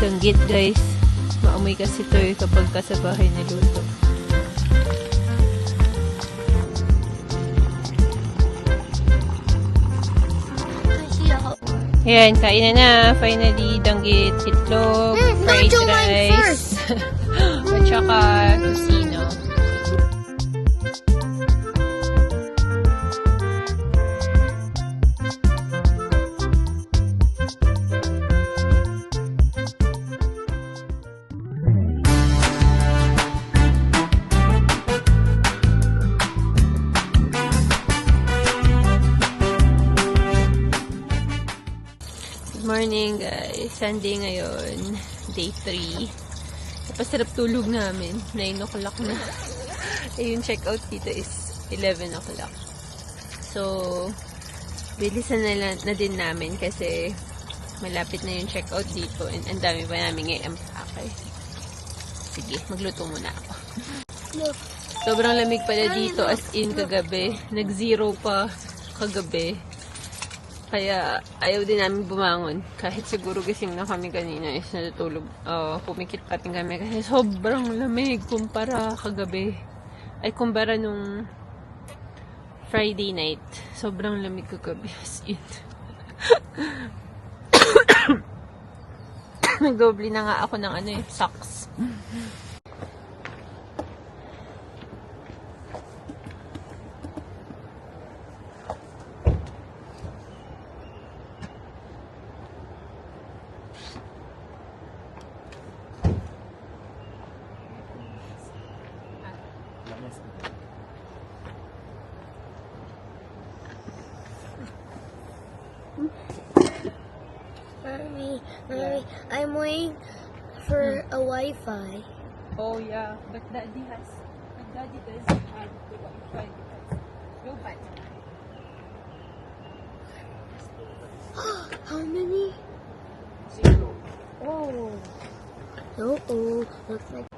danggit guys. Maamoy kasi to eh kapag ka sa bahay niluto. Ayan, kain na na. Finally, danggit, itlog, Mm, fried rice. At saka kusino. Morning guys. Sunday ngayon. Day 3. Napasarap tulog namin. 9 o'clock na. Yung check out dito is 11 o'clock. So, bilisan na, na din namin kasi malapit na yung check out dito and ang dami pa namin i-empake. Sige, magluto muna ako. Sobrang lamig pala dito as in kagabi. Nag-zero pa kagabi. Kaya ayaw din namin bumangon. Kahit siguro gising na kami kanina is natutulog. Uh, pumikit pa rin kami kasi sobrang lamig kumpara kagabi. Ay kumpara nung Friday night. Sobrang lamig kagabi as in. Nagdoble na nga ako ng ano eh, socks. For hmm. a Wi-Fi. Oh yeah, but daddy has, but daddy doesn't have the Wi-Fi because no battery. How many? Zero. Oh. Uh-oh. Looks like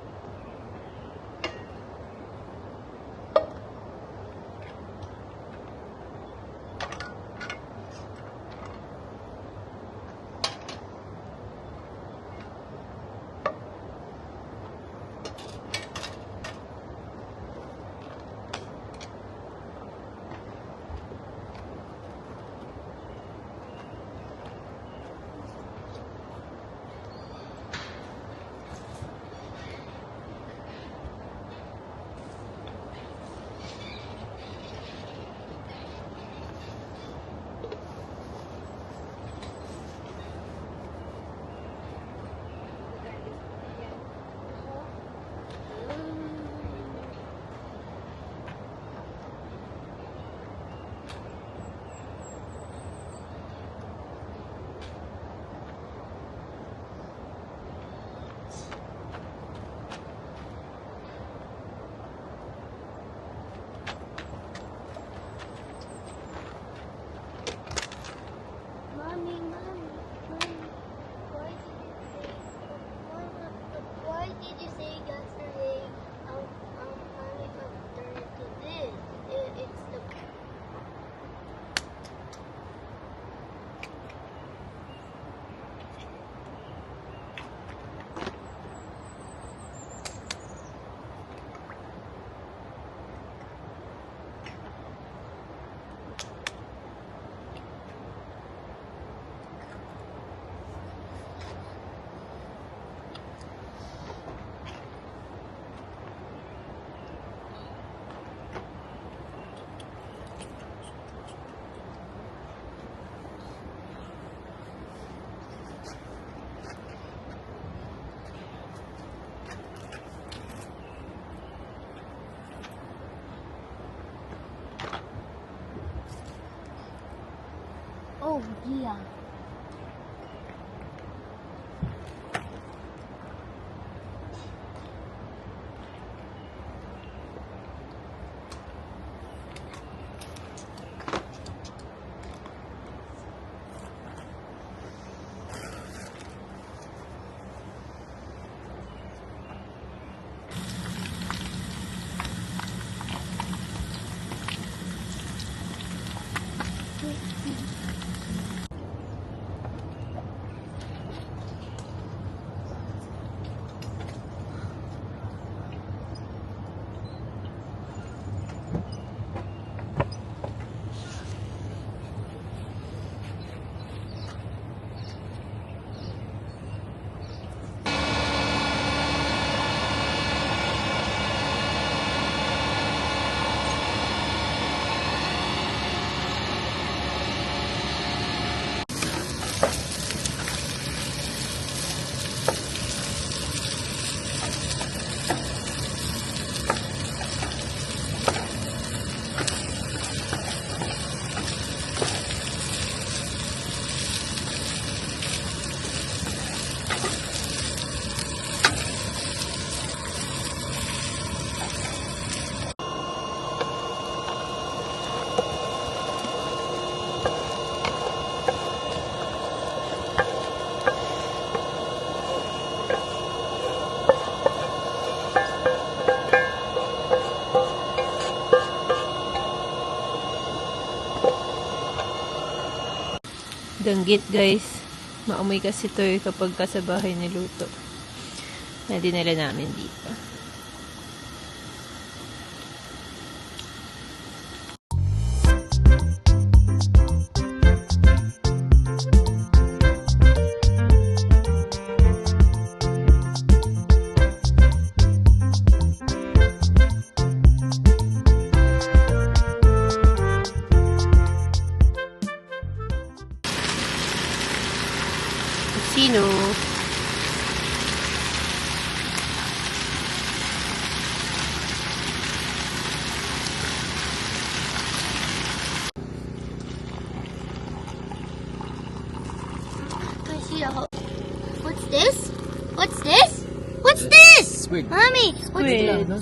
Oh yeah. Danggit guys. Maamoy kasi to eh kapag ka sa bahay niluto. Na dinala namin dito.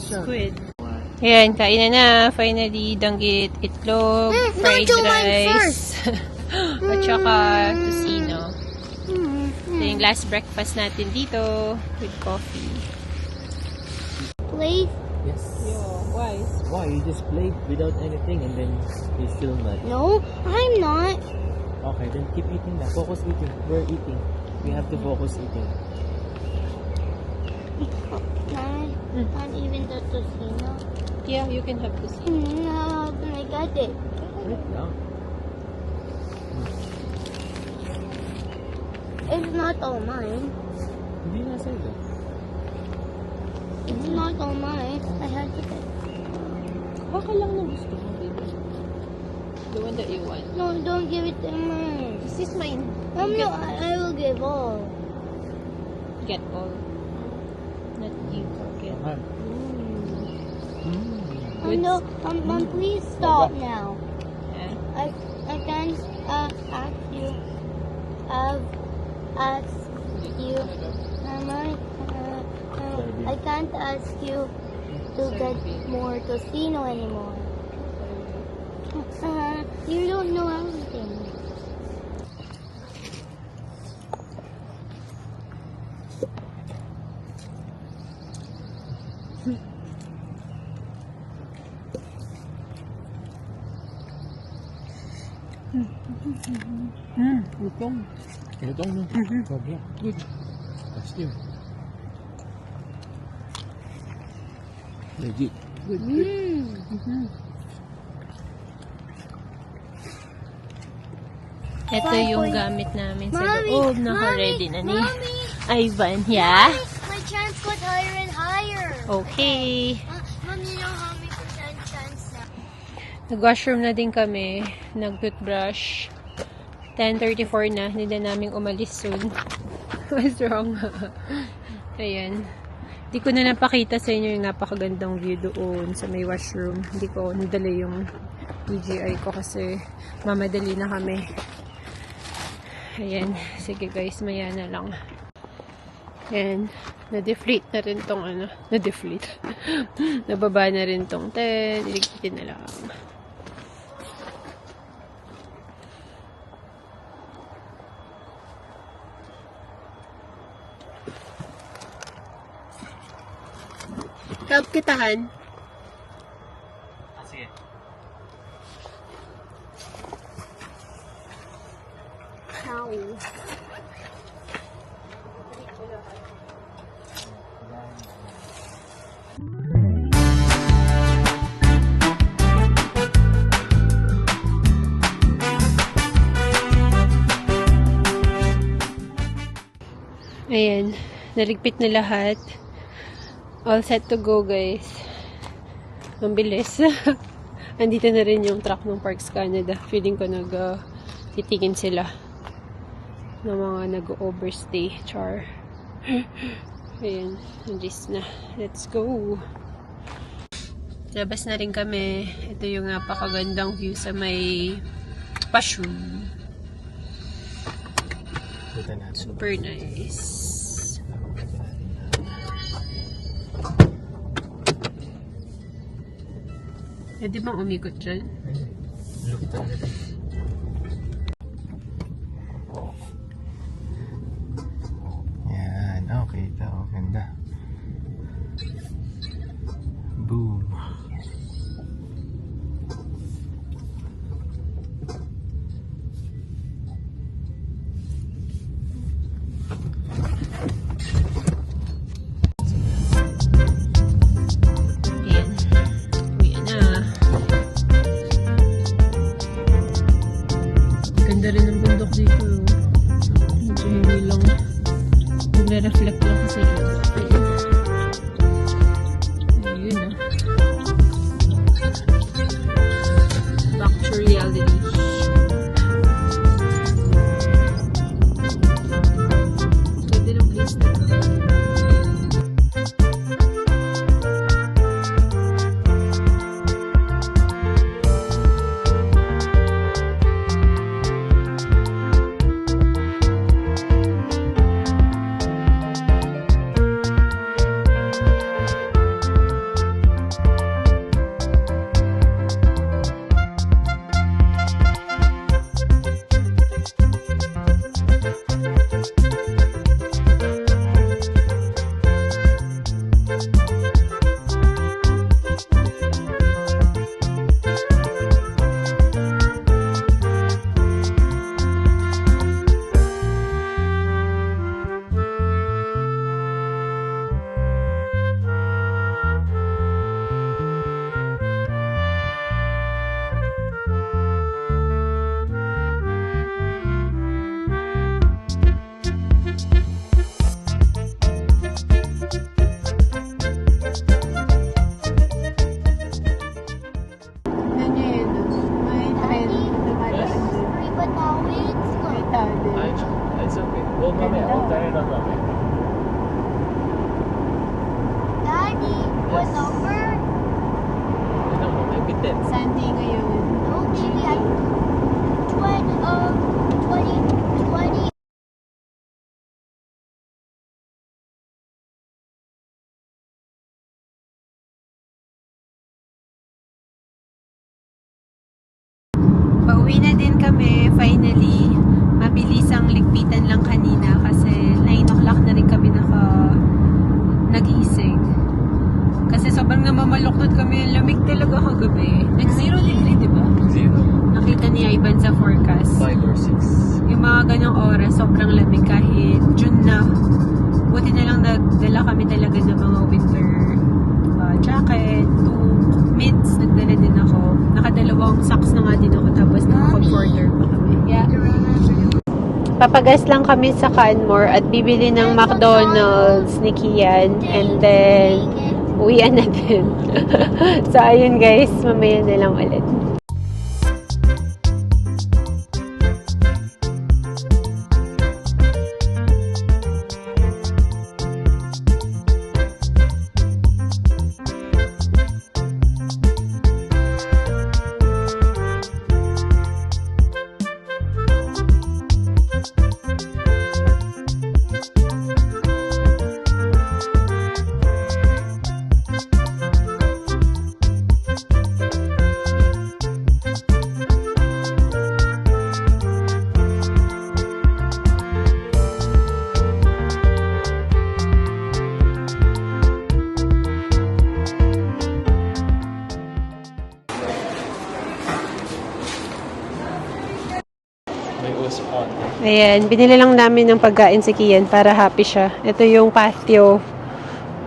Squid. Ayan, kain na na. Finally, danggit, itlog, Mm, fried mine rice. At saka, tocino. Mm, Ito yung last breakfast natin dito with coffee. Please? Yes. why? Why? You just played without anything and then you still mad. No, I'm not. Okay, then keep eating na. Focus eating. We're eating. We have to focus eating. Not, Mm. not even the casino? Yeah, you can have tocino. No, I got it. Lang. It's not all mine. Hindi na sa'yo. It's not all mine. I had to get. Baka lang na gusto mo, baby. The one that you want. No, don't give it to me. This is mine. You no, I, I will give all. get all. You. Okay. Mm. Oh, no, um, um, please stop now. Yeah. I, I can't uh, ask you. Uh, ask you. Mama, uh, uh, I can't ask you to get more casino anymore. Uh, you don't know everything. Hmm, lutong. Ito no. Sobra. Good. That's you. Legit. Good. Mm. Ito Five yung gamit namin sa Mommy, loob. Mommy, Naka-ready na ni Mommy, Ivan. Yeah? my chance got higher and higher. Okay. Uh, Nag-washroom na din kami. Nag-toothbrush. 10.34 na. Hindi na namin umalis soon. What's wrong? Ayan. Hindi ko na napakita sa inyo yung napakagandang view doon sa may washroom. Hindi ko nadala yung DJI ko kasi mamadali na kami. Ayan. Sige guys, maya na lang. Ayan. Na-deflate na rin tong ano. Na-deflate. Nababa na rin tong 10. Iligpitin na lang. Help kitahan. Ah, sige. Ow. Ayan. Naligpit na lahat. All set to go, guys. Ang bilis. Andito na rin yung truck ng Parks Canada. Feeling ko nag uh, sila ng mga nag-overstay. Char. Ayan. Andis na. Let's go. Labas na rin kami. Ito yung napakagandang view sa may natin. Super nice. Pwede bang umikot dyan? Look talaga. To mga ganyang oras, sobrang lamig kahit June na. Buti na lang nagdala kami talaga ng mga winter uh, jacket, two mids, nagdala din ako. Nakadalawang socks na nga din ako tapos naka-comforter pa kami. Yeah. Papagas lang kami sa Canmore at bibili ng McDonald's ni Kian and then uwian na din. so ayun guys, mamaya na lang ulit. Ayan, binili lang namin ng pagkain si Kian para happy siya. Ito yung patio.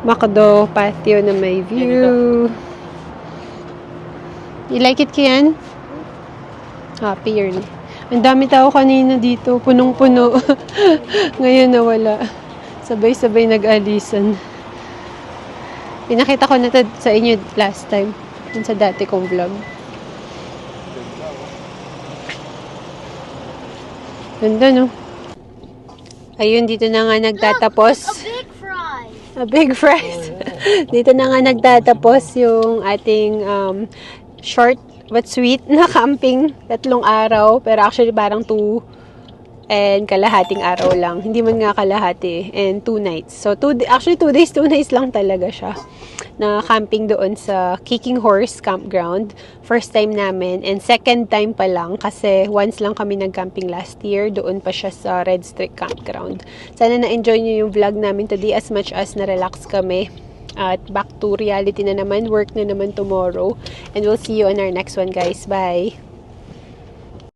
Macdo patio na may view. You like it, Kian? Happy early. Ang dami tao kanina dito. Punong-puno. Ngayon nawala. Sabay-sabay nag-alisan. Pinakita ko na to sa inyo last time. Dun sa dati kong vlog. Ganda, no? Ayun, dito na nga nagtatapos. A big fry. A big fries. Dito na nga nagtatapos yung ating um, short but sweet na camping. Tatlong araw. Pero actually parang two and kalahating araw lang. Hindi man nga kalahati. And two nights. So, two, actually two days, two nights lang talaga siya. Na camping doon sa Kicking Horse Campground. First time namin. And second time pa lang kasi once lang kami nag-camping last year. Doon pa siya sa Red Streak Campground. Sana na-enjoy niyo yung vlog namin today as much as na-relax kami. At back to reality na naman. Work na naman tomorrow. And we'll see you on our next one, guys. Bye!